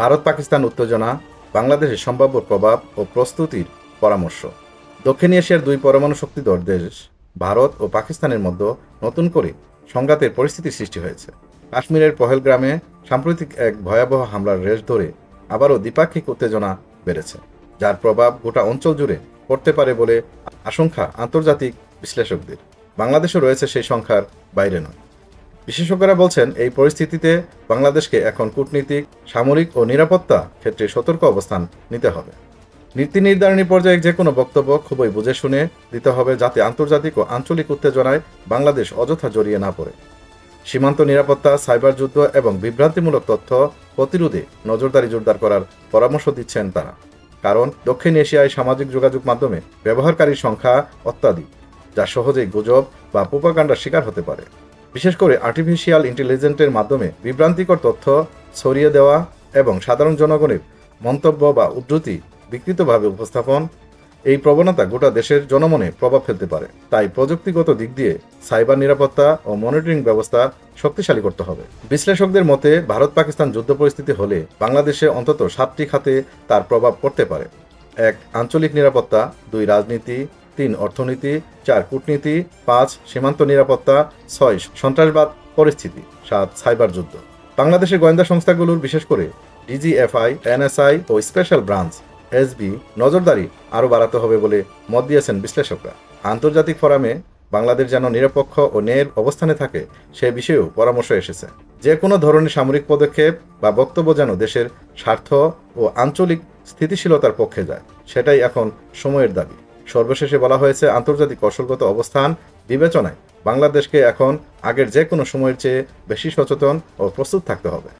ভারত পাকিস্তান উত্তেজনা, বাংলাদেশের সম্ভাব্য প্রভাব ও প্রস্তুতির পরামর্শ। দক্ষিণ এশিয়ার দুই পরমাণু শক্তিধর দেশ, ভারত ও পাকিস্তানের মধ্যে নতুন করে সংঘাতের পরিস্থিতি সৃষ্টি হয়েছে। কাশ্মীরের পহেলগ্রামে সাম্প্রতিক এক ভয়াবহ হামলার রেশ ধরে আবারও দ্বিপাক্ষিক উত্তেজনা বেড়েছে, যার প্রভাব গোটা অঞ্চল জুড়ে পড়তে পারে বলে আশঙ্কা আন্তর্জাতিক বিশ্লেষকদের। বাংলাদেশও রয়েছে সেই সংখ্যার বাইরে নয়। বিশেষজ্ঞরা বলছেন, এই পরিস্থিতিতে বাংলাদেশকে এখন কূটনীতিক, সামরিক ও নিরাপত্তা ক্ষেত্রে সতর্ক অবস্থান নিতে হবে। নীতি নির্ধারণী পর্যায়ে যে কোনো বক্তব্য খুবই বুঝে শুনে দিতে হবে যাতে আন্তর্জাতিক ও আঞ্চলিক উত্তেজনায় বাংলাদেশ অযথা জড়িয়ে না পড়ে। সীমান্ত নিরাপত্তা, সাইবার যুদ্ধ এবং বিভ্রান্তিমূলক তথ্য প্রতিরোধে নজরদারি জোরদার করার পরামর্শ দিচ্ছেন তারা। কারণ, দক্ষিণ এশিয়ায় সামাজিক যোগাযোগ মাধ্যমে ব্যবহারকারীর সংখ্যা অত্যাধিক, যা সহজেই গুজব বা প্রোপাগান্ডার শিকার হতে পারে। বিশেষ করে আর্টিফিশিয়াল ইন্টেলিজেন্সের মাধ্যমে বিভ্রান্তিকর তথ্য ছড়িয়ে দেওয়া এবং সাধারণ জনগণের মন্তব্য বা উদ্ধৃতি বিকৃতভাবে উপস্থাপন, এই প্রবণতা গোটা দেশের জনমনে প্রভাব ফেলতে পারে। তাই প্রযুক্তিগত দিক দিয়ে সাইবার নিরাপত্তা ও মনিটরিং ব্যবস্থা শক্তিশালী করতে হবে। বিশ্লেষকদের মতে ভারত পাকিস্তান যুদ্ধ পরিস্থিতি হলে বাংলাদেশে অন্তত সাতটি খাতে তার প্রভাব পড়তে পারে। এক, আঞ্চলিক নিরাপত্তা। দুই, রাজনীতি। তিন অর্থনীতি, চার কূটনীতি, পাঁচ সীমান্ত নিরাপত্তা, ছয় সন্ত্রাসবাদ, পরিস্থিতি, সাত সাইবার যুদ্ধ। বাংলাদেশের গোয়েন্দা সংস্থাগুলোর বিশেষ করে ডিজিএফআই, এনএসআই ও স্পেশাল ব্রাঞ্চ, এসবি নজরদারি আরও বাড়াতে হবে বলে মত দিয়েছেন বিশ্লেষকরা। আন্তর্জাতিক ফোরামে বাংলাদেশ যেন নিরপেক্ষ ও ন্যায়ের অবস্থানে থাকে, সে বিষয়েও পরামর্শ এসেছে। যে কোনো ধরনের সামরিক পদক্ষেপ বা বক্তব্য যেন দেশের স্বার্থ ও আঞ্চলিক স্থিতিশীলতার পক্ষে যায়, সেটাই এখন সময়ের দাবি। সর্বশেষে বলা হয়েছে, আন্তর্জাতিক কৌশলগত অবস্থান বিবেচনায় বাংলাদেশকে এখন আগের যে কোনো সময়ের চেয়ে বেশি সচেতন ও প্রস্তুত থাকতে হবে।